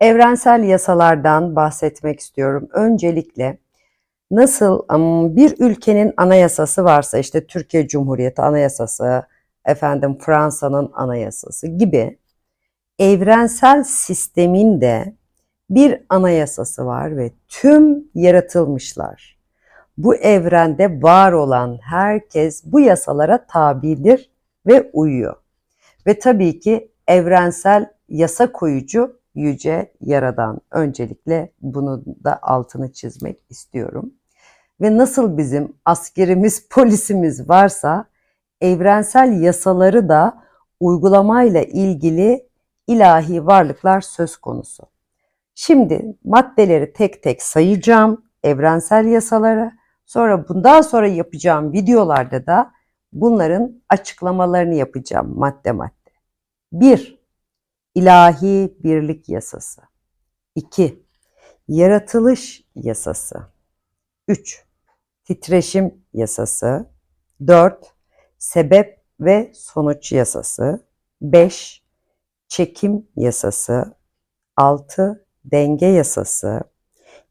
evrensel yasalardan bahsetmek istiyorum. Öncelikle nasıl bir ülkenin anayasası varsa işte Türkiye Cumhuriyeti Anayasası, efendim Fransa'nın anayasası gibi evrensel sistemin de bir anayasası var ve tüm yaratılmışlar bu evrende var olan herkes bu yasalara tabidir ve uyuyor. Ve tabii ki evrensel yasa koyucu yüce yaradan. Öncelikle bunu da altını çizmek istiyorum. Ve nasıl bizim askerimiz, polisimiz varsa evrensel yasaları da uygulamayla ilgili ilahi varlıklar söz konusu. Şimdi maddeleri tek tek sayacağım, evrensel yasaları. Sonra bundan sonra yapacağım videolarda da bunların açıklamalarını yapacağım madde madde. 1. İlahi birlik yasası. 2. Yaratılış yasası. 3. Titreşim yasası. 4. Sebep ve sonuç yasası. 5. Çekim yasası. 6. Denge yasası.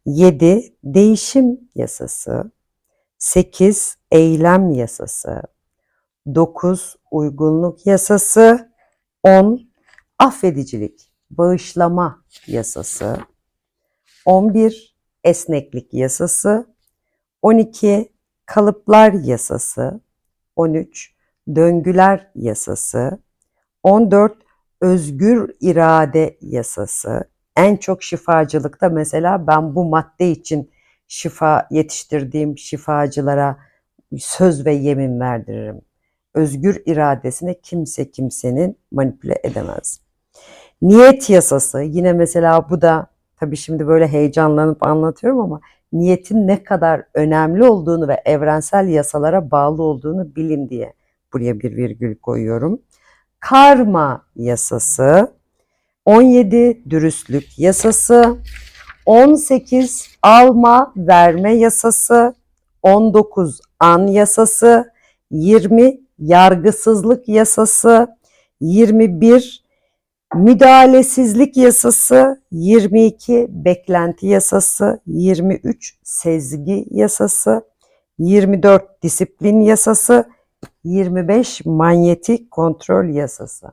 7. Değişim yasası. 8. Eylem yasası. 9. Uygunluk yasası. 10. Affedicilik, bağışlama yasası. 11. Esneklik yasası. 12. Kalıplar yasası. 13. Döngüler yasası. 14. Özgür irade yasası. En çok şifacılıkta mesela ben bu madde için şifa yetiştirdiğim şifacılara söz ve yemin verdiririm. Özgür iradesine kimse kimsenin manipüle edemez. Niyet yasası yine mesela bu da tabii şimdi böyle heyecanlanıp anlatıyorum ama niyetin ne kadar önemli olduğunu ve evrensel yasalara bağlı olduğunu bilin diye buraya bir virgül koyuyorum. Karma yasası, 17 dürüstlük yasası, 18 alma verme yasası, 19 an yasası, 20 yargısızlık yasası, 21 müdahalesizlik yasası, 22 beklenti yasası, 23 sezgi yasası, 24 disiplin yasası, 25 manyetik kontrol yasası.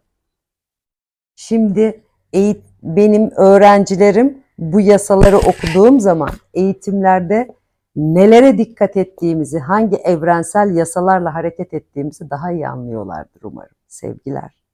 Şimdi eğit benim öğrencilerim bu yasaları okuduğum zaman eğitimlerde nelere dikkat ettiğimizi, hangi evrensel yasalarla hareket ettiğimizi daha iyi anlıyorlardır umarım. Sevgiler.